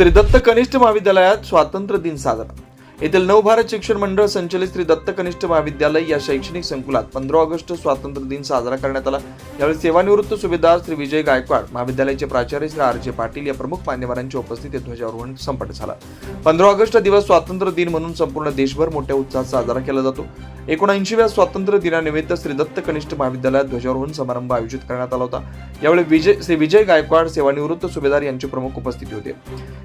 श्री दत्त कनिष्ठ महाविद्यालयात स्वातंत्र्य दिन साजरा. येथील नवभारत शिक्षण मंडळ संचलित श्री दत्त कनिष्ठ महाविद्यालय या शैक्षणिक संकुलात पंधरा ऑगस्ट स्वातंत्र्य दिन साजरा करण्यात आला. यावेळी सेवानिवृत्त सुभेदार श्री विजय गायकवाड महाविद्यालयाचे प्राचार्य श्री आर जे पाटील या प्रमुख मान्यवरांच्या उपस्थितीत ध्वजारोहण संपन्न झाला. पंधरा ऑगस्ट दिवस स्वातंत्र्य दिन म्हणून संपूर्ण देशभर मोठ्या उत्साहात साजरा केला जातो. एकोणऐंशीव्या स्वातंत्र्य दिनानिमित्त श्री दत्त कनिष्ठ महाविद्यालयात ध्वजारोहण समारंभ आयोजित करण्यात आला होता. यावेळी विजय श्री विजय गायकवाड सेवानिवृत्त सुभेदार यांची प्रमुख उपस्थिती होती.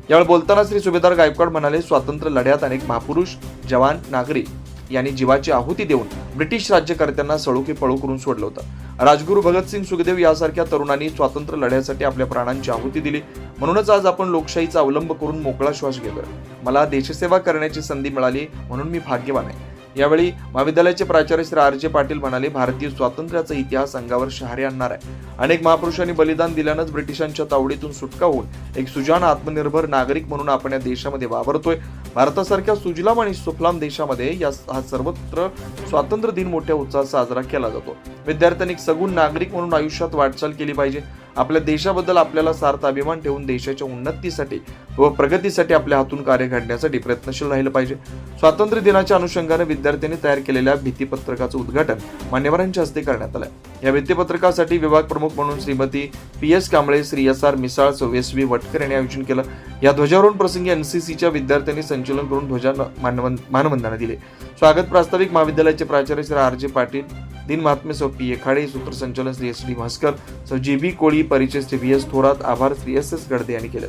यावेळी बोलताना श्री सुभेदार गायकवाड म्हणाले स्वातंत्र्य लढ्यात अनेक महापुरुष जवान नागरिक यांनी जीवाची आहुती देऊन ब्रिटिश राज्यकर्त्यांना सळोखी पळू करून सोडलं होतं. राजगुरू भगतसिंग सुखदेव यासारख्या तरुणांनी स्वातंत्र्य लढ्यासाठी आपल्या प्राणांची आहुती दिली. म्हणूनच आज आपण लोकशाहीचा अवलंब करून मोकळा श्वास घेतोय. मला देशसेवा करण्याची संधी मिळाली म्हणून मी भाग्यवान आहे. यावेळी महाविद्यालयाचे प्राचार्य श्री आर जे पाटील म्हणाले भारतीय स्वातंत्र्याचा इतिहास अंगावर शहारे आणणार आहे. अनेक महापुरुषांनी बलिदान दिल्यानंच ब्रिटिशांच्या तावडीतून सुटका होऊन एक सुजाण आत्मनिर्भर नागरिक म्हणून आपण या देशामध्ये वावरतोय. भारतासारख्या सुजलाम आणि सुफलाम देशामध्ये या हा सर्वत्र स्वातंत्र्य दिन मोठ्या उत्साहात साजरा केला जातो. विद्यार्थ्यांनी एक सगुण नागरिक म्हणून आयुष्यात वाटचाल केली पाहिजे. आपल्या देशाबद्दल आपल्याला सार्थ अभिमान ठेवून देशाच्या उन्नतीसाठी व प्रगतीसाठी आपल्या हातून कार्य घडण्यासाठी प्रयत्नशील राहिलं पाहिजे. स्वातंत्र्य दिनाच्या अनुषंगाने विद्यार्थ्यांनी तयार केलेल्या भीतीपत्रकाचं उद्घाटन मान्यवरांच्या हस्ते करण्यात आलं. या भीतीपत्रकासाठी विभाग प्रमुख म्हणून Shrimati P S Kamble Shri S R Misal S V Vatkar यांनी आयोजन केलं. या ध्वजारोहण प्रसंगी एनसीसीच्या विद्यार्थ्यांनी संचलन करून ध्वजा मानवंदना दिले. स्वागत प्रास्ताविक महाविद्यालयाचे प्राचार्य श्री आर जे पाटील दिन महात्मे सौ पी ए खाडे सूत्रसंचालन श्री एस डी भास्कर सौ जी बी कोळी परिचय श्री व्ही एस थोरात आभार श्री एस एस गडदे यांनी केले